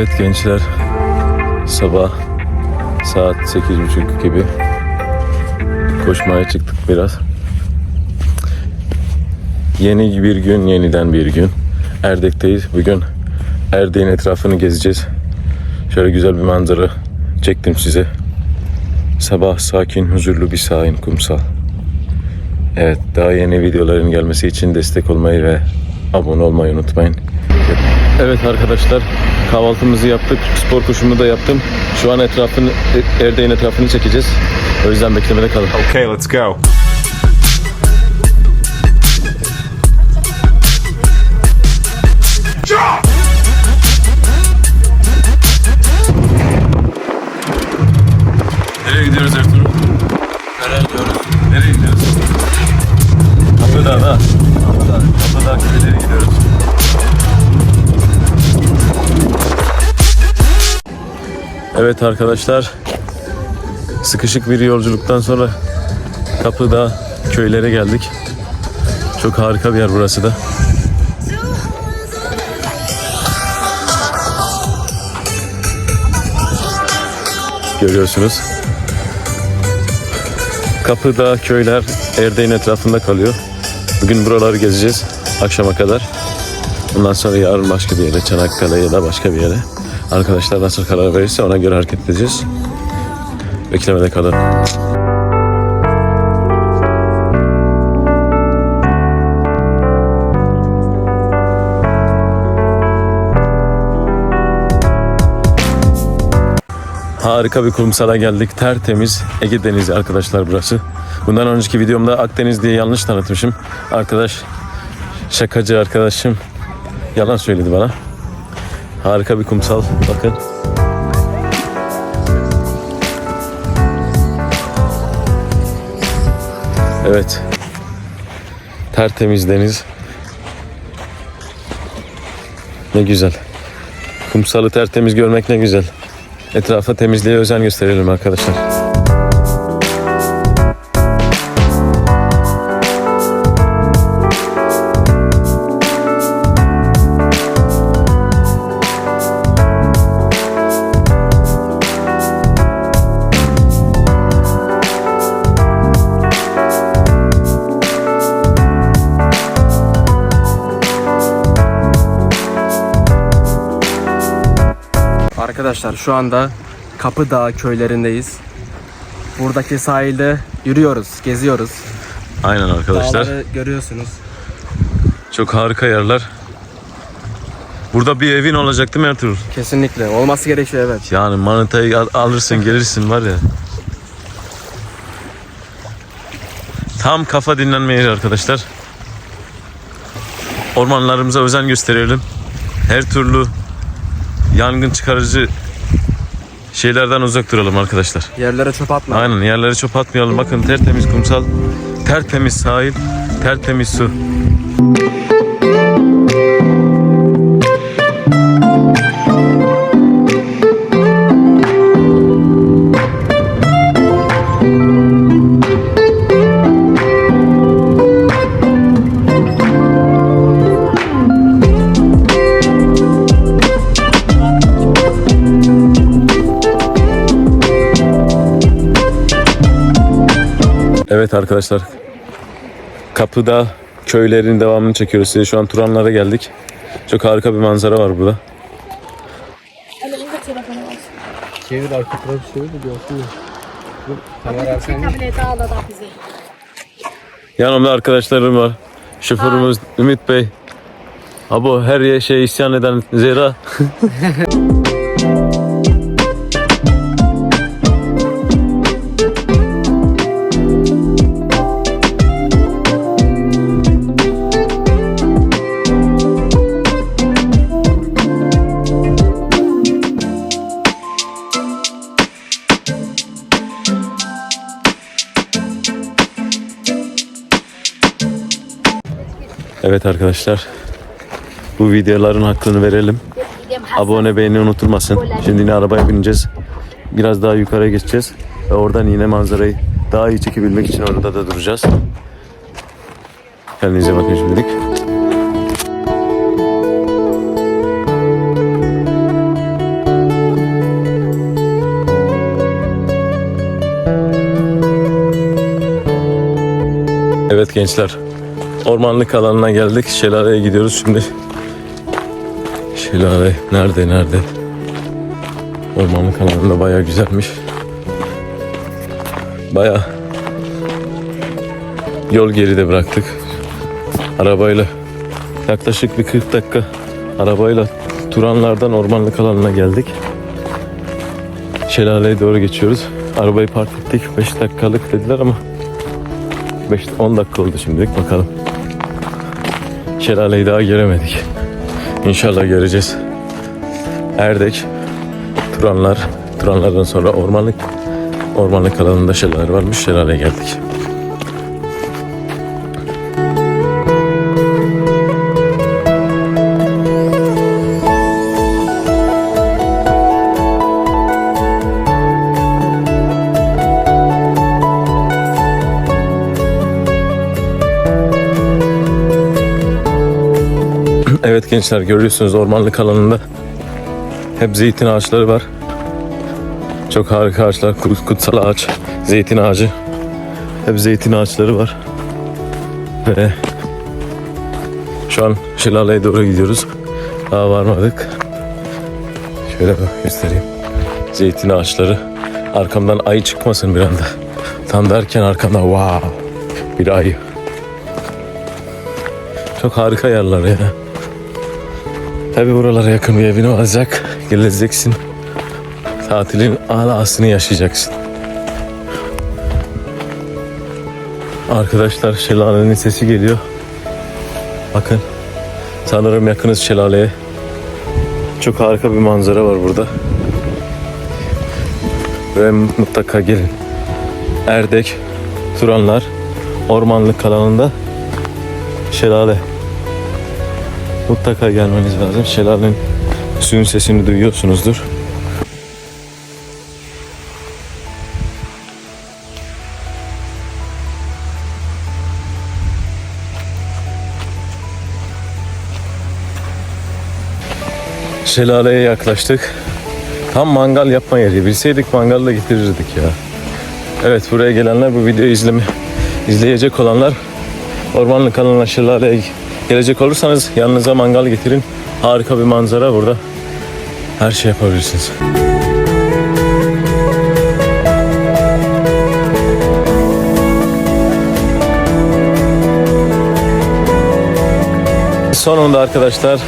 Evet gençler. Sabah saat 8.30 gibi koşmaya çıktık biraz. Yeni bir gün, yeniden bir gün. Erdek'teyiz. Bugün Erdek'in etrafını gezeceğiz. Şöyle güzel bir manzara çektim size. Sabah sakin, huzurlu bir sahil, kumsal. Evet, daha yeni videoların gelmesi için destek olmayı ve abone olmayı unutmayın. Evet arkadaşlar, kahvaltımızı yaptık, spor koşumu da yaptım. Şu an etrafını, Erdek'in etrafını çekeceğiz. O yüzden beklemede kalın. Okay, let's go. Nereye Evet arkadaşlar. Sıkışık bir yolculuktan sonra Kapıdağ köylere geldik. Çok harika bir yer burası da. Görüyorsunuz. Kapıda köyler Erdek'in etrafında kalıyor. Bugün buraları gezeceğiz akşama kadar. Ondan sonra yarın başka bir yere, Çanakkale ya da başka bir yere. Arkadaşlar nasıl karar verirse ona göre hareket edeceğiz. Beklemede kalın. Harika bir kumsala geldik. Tertemiz Ege Denizi arkadaşlar burası. Bundan önceki videomda Akdeniz diye yanlış tanıtmışım. Arkadaş şakacı arkadaşım yalan söyledi bana. Harika bir kumsal. Bakın. Evet. Tertemiz deniz. Ne güzel. Kumsalı tertemiz görmek ne güzel. Etrafa temizliğe özen gösterelim arkadaşlar. Arkadaşlar şu anda Kapıdağ köylerindeyiz. Buradaki sahilde yürüyoruz, geziyoruz. Aynen arkadaşlar. Dağları görüyorsunuz. Çok harika yerler. Burada bir evin olacak değil mi Ertuğrul? Kesinlikle. Olması gerekiyor evet. Yani manitayı al- alırsın gelirsin var ya. Tam kafa dinlenme yeri arkadaşlar. Ormanlarımıza özen gösterelim. Her türlü yangın çıkarıcı şeylerden uzak duralım arkadaşlar. Yerlere çöp atma. Aynen yerlere çöp atmayalım. Bakın tertemiz kumsal, tertemiz sahil, tertemiz su. Evet arkadaşlar. Kapıda köylerin devamını çekiyoruz size. Şu an Turanlara geldik. Çok harika bir manzara var burada. Hani indir telefonu olsun. Çevir arka tarafı çevir de görsün. Kamera Çek tableti al da bizi. Yanımda arkadaşlarım var. Şoförümüz Ümit Bey. Abo her şey isyan eden Zehra. Evet arkadaşlar. Bu videoların hakkını verelim. Abone beğeni unutulmasın. Şimdi yine arabaya bineceğiz. Biraz daha yukarı geçeceğiz. Ve oradan yine manzarayı daha iyi çekebilmek için orada da duracağız. Kendinize bakın şimdilik. Evet gençler Ormanlık alanına geldik. Şelaleye gidiyoruz şimdi. Şelale nerede nerede? Ormanlık alanında baya güzelmiş. Baya yol geride bıraktık. Arabayla yaklaşık bir 40 dakika arabayla Turanlardan ormanlık alanına geldik. Şelaleye doğru geçiyoruz. Arabayı park ettik. 5 dakikalık dediler ama 5 10 dakika oldu şimdilik bakalım. Şelaleyi daha göremedik. İnşallah göreceğiz. Erdek, Turanlar, Turanlardan sonra ormanlık ormanlık alanında şelale varmış. Şelaleye geldik. Evet gençler görüyorsunuz ormanlık alanında hep zeytin ağaçları var. Çok harika ağaçlar. kut- Kutsal ağaç, zeytin ağacı. Hep zeytin ağaçları var. Ve şu an şelaleye doğru gidiyoruz. Daha varmadık. Şöyle göstereyim. Zeytin ağaçları. Arkamdan ayı çıkmasın bir anda. Tam derken arkamda wow bir ayı. Çok harika yerler ya. Tabi buralara yakın bir evin olacak. Geleceksin. Tatilin alasını yaşayacaksın. Arkadaşlar şelalenin sesi geliyor. Bakın. Sanırım yakınız şelaleye. Çok harika bir manzara var burada. Ve mutlaka gelin. Erdek, Turanlar, ormanlık alanında şelale. Mutlaka gelmeniz lazım. Şelalenin suyun sesini duyuyorsunuzdur. Şelaleye yaklaştık. Tam mangal yapma yeri. Bilseydik mangal da getirirdik ya. Evet buraya gelenler bu videoyu izleme, izleyecek olanlar ormanlık alanına şelaleye gelecek olursanız yanınıza mangal getirin. Harika bir manzara burada. Her şey yapabilirsiniz. Sonunda arkadaşlar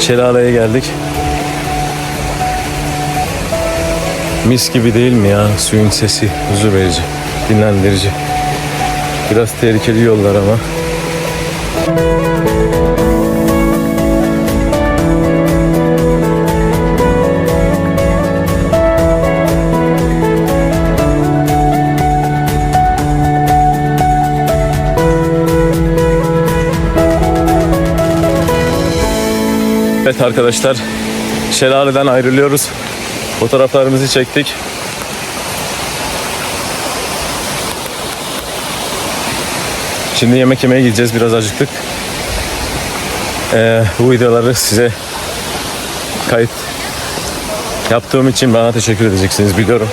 şelaleye geldik. Mis gibi değil mi ya? Suyun sesi huzur verici, dinlendirici. Biraz tehlikeli yollar ama. Evet arkadaşlar şelaleden ayrılıyoruz. Fotoğraflarımızı çektik. Şimdi yemek yemeye gideceğiz. Biraz acıktık. Ee, bu videoları size kayıt yaptığım için bana teşekkür edeceksiniz biliyorum.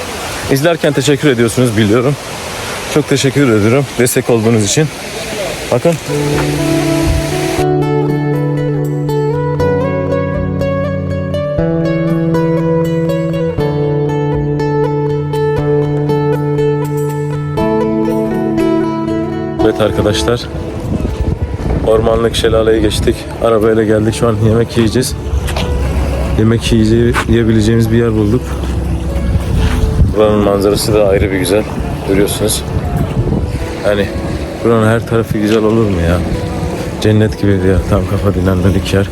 İzlerken teşekkür ediyorsunuz biliyorum. Çok teşekkür ediyorum destek olduğunuz için. Bakın Evet arkadaşlar. Ormanlık şelaleye geçtik. Arabayla geldik. Şu an yemek yiyeceğiz. Yemek yiyebileceğimiz bir yer bulduk. Buranın manzarası da ayrı bir güzel. Görüyorsunuz. Yani buranın her tarafı güzel olur mu ya? Cennet gibi bir yer. Tam kafa dinlenmelik yer.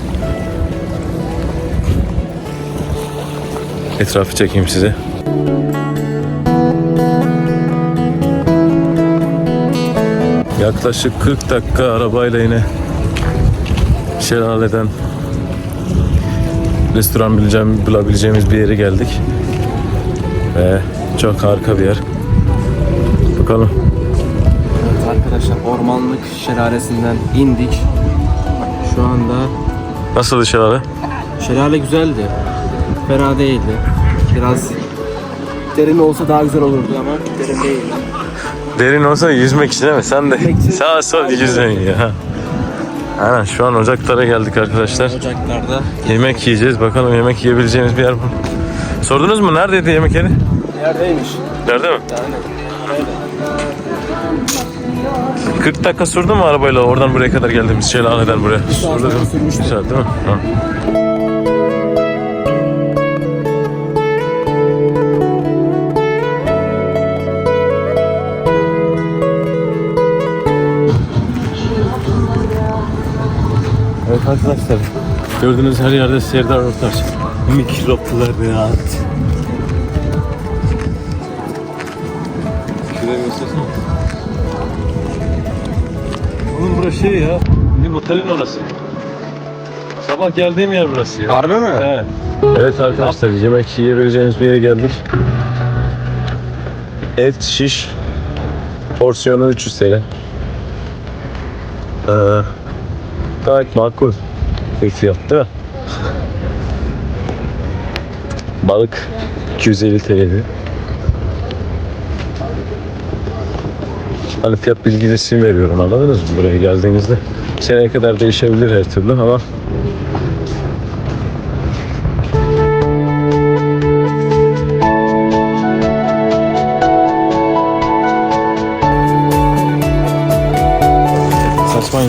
Etrafı çekeyim size. Yaklaşık 40 dakika arabayla yine şelaleden restoran bileceğim, bulabileceğimiz bir yere geldik. Ve çok harika bir yer. Bakalım. Evet arkadaşlar ormanlık şelalesinden indik. Şu anda Nasıl şelale? şelale güzeldi. Fena değildi. Biraz derin olsa daha güzel olurdu ama derin değildi. Derin olsa yüzmek için değil mi? Sen de sağ sol yüzüyorsun ya. Aynen şu an ocaklara geldik arkadaşlar. Ocaklarda. Yemek yiyeceğiz. Bakalım yemek yiyebileceğimiz bir yer mi? Sordunuz mu? Neredeydi yemek yeri? Neredeymiş? Nerede mi? Yani. 40 dakika sürdü mü arabayla oradan buraya kadar geldiğimiz şelaleden buraya? Sürdü değil mi? saat değil mi? Ha. Evet arkadaşlar gördüğünüz her yerde Serdar Ortaç mikropları at. Şuraya göstersene. Oğlum burası şey ya. Bir otelin orası. Sabah geldiğim yer burası ya. Harbi mi? Evet. Evet arkadaşlar yemek yiyebileceğiniz bir yere geldik. Et şiş porsiyonu 300 TL. Ee, gayet makul bir fiyat değil mi? Balık 250 TL'di. Hani fiyat bilgisini veriyorum anladınız mı buraya geldiğinizde? Seneye kadar değişebilir her türlü ama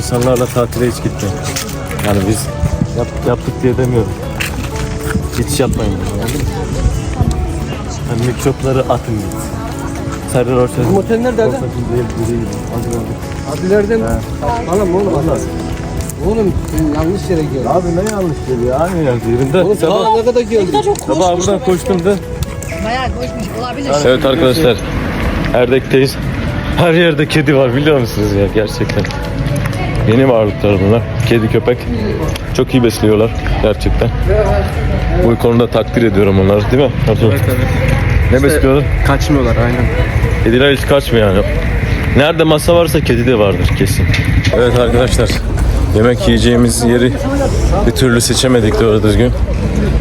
saçma insanlarla tatile hiç gitmeyin. Yani biz yap, yaptık diye demiyorum. Hiç yapmayın. Yani mikropları atın git. Serdar Ortaç. Bu otel nerede? Hadi. Abilerden. Oğlum oğlum. Vallahi. Oğlum sen yanlış yere geldin. Abi ne yanlış geliyor? Aynı yerde yerinde. Oğlum Sabah, sabah ne kadar geldin? çok sabah buradan koştum da. Bayağı koşmuş olabilir. Evet arkadaşlar. Erdek'teyiz. Her yerde kedi var biliyor musunuz ya gerçekten. Yeni varlıklar bunlar. Kedi köpek. Çok iyi besliyorlar gerçekten. Bu konuda takdir ediyorum onları değil mi? Nasıl? Ne besliyorlar? Kaçmıyorlar aynen. Kediler hiç kaçmıyor yani. Nerede masa varsa kedi de vardır kesin. Evet arkadaşlar. Yemek yiyeceğimiz yeri bir türlü seçemedik doğru düzgün.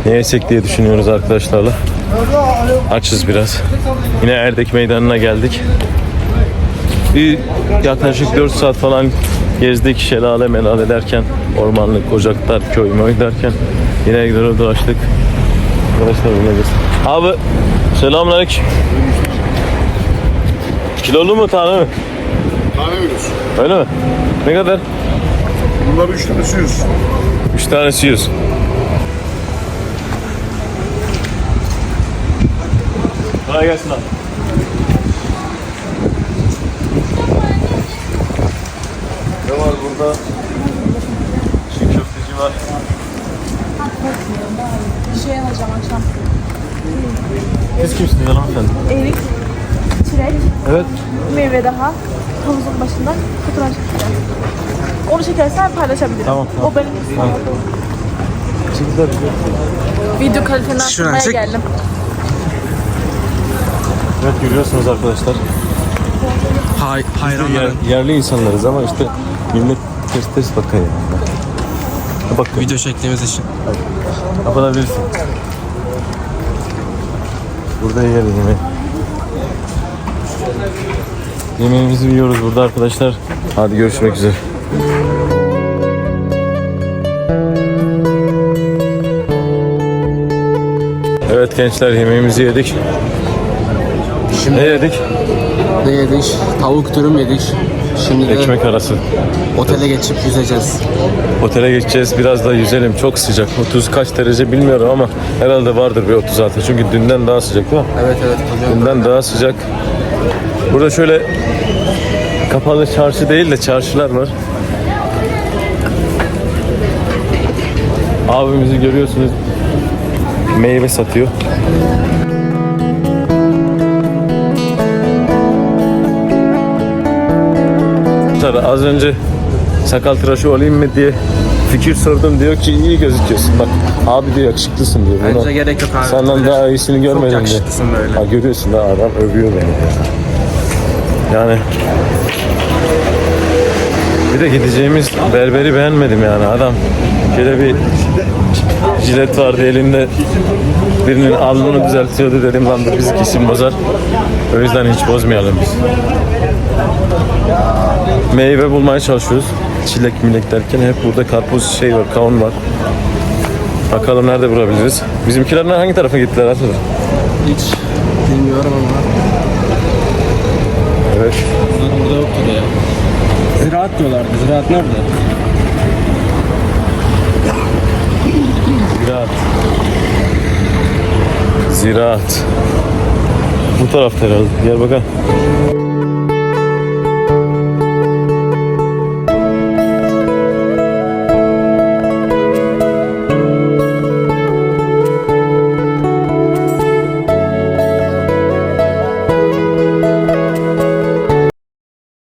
Ne yesek diye düşünüyoruz arkadaşlarla. Açız biraz. Yine Erdek Meydanı'na geldik. Bir yaklaşık 4 saat falan gezdik şelale melale derken ormanlık, ocaklar, köy möy derken yine gidiyoruz dolaştık. Arkadaşlar biz. Abi selamünaleyküm. Kilolu mu tane mi? Tane veriyorsun. Öyle mi? Ne kadar? Bunlar üç tanesi yüz. 3 tanesi 100. Kolay gelsin abi. Ne var burada? Çiğ köfteci var. Bir şey alacağım akşam. Siz kimsiniz hanımefendi? Erik, çilek, Evet. meyve daha. Havuzun başında fotoğraf çekeceğiz. Onu çekersen paylaşabilirim. Tamam, tamam. O benim Tamam. Çizgiler Video kaliteni Şuradan arttırmaya çek. geldim. Evet görüyorsunuz arkadaşlar. Hay Biz de yer- yerli insanlarız ama işte millet ters ters yani. Bak Video çektiğimiz için. kapatabilirsin. Burada yiyelim yemeği. Yemeğimizi yiyoruz burada arkadaşlar. Hadi görüşmek üzere. Evet gençler yemeğimizi yedik. Şimdi Ne yedik? ne yedik? Tavuk dürüm yedik. Şimdi Ekmek arası. otele geçip yüzeceğiz. Otele geçeceğiz. Biraz da yüzelim. Çok sıcak. 30 kaç derece bilmiyorum ama herhalde vardır bir 36. Çünkü dünden daha sıcak değil mi? Evet evet hocam. Dünden daha sıcak. Burada şöyle kapalı çarşı değil de çarşılar var. Abimizi görüyorsunuz. Meyve satıyor. Tabii Az önce sakal tıraşı olayım mı diye fikir sordum diyor ki iyi gözüküyorsun bak abi diyor yakışıklısın diyor. Bence gerek yok abi. Senden daha iyisini görmedim diyor. yakışıklısın böyle. Ha, görüyorsun da adam övüyor beni. Yani bir de gideceğimiz berberi beğenmedim yani adam şöyle bir jilet vardı elinde birinin alnını düzeltiyordu dedim lan bu bizi kesin bozar. O yüzden hiç bozmayalım biz. Meyve bulmaya çalışıyoruz. Çilek milek derken hep burada karpuz şey var, kavun var. Bakalım nerede bulabiliriz. Bizimkiler hangi tarafa gittiler Aslı? Hiç bilmiyorum ama. Evet. Bunlar burada yoktur ya. Ziraat diyorlardı. Ziraat nerede? Ziraat. Ziraat. Bu tarafta herhalde. Gel bakalım.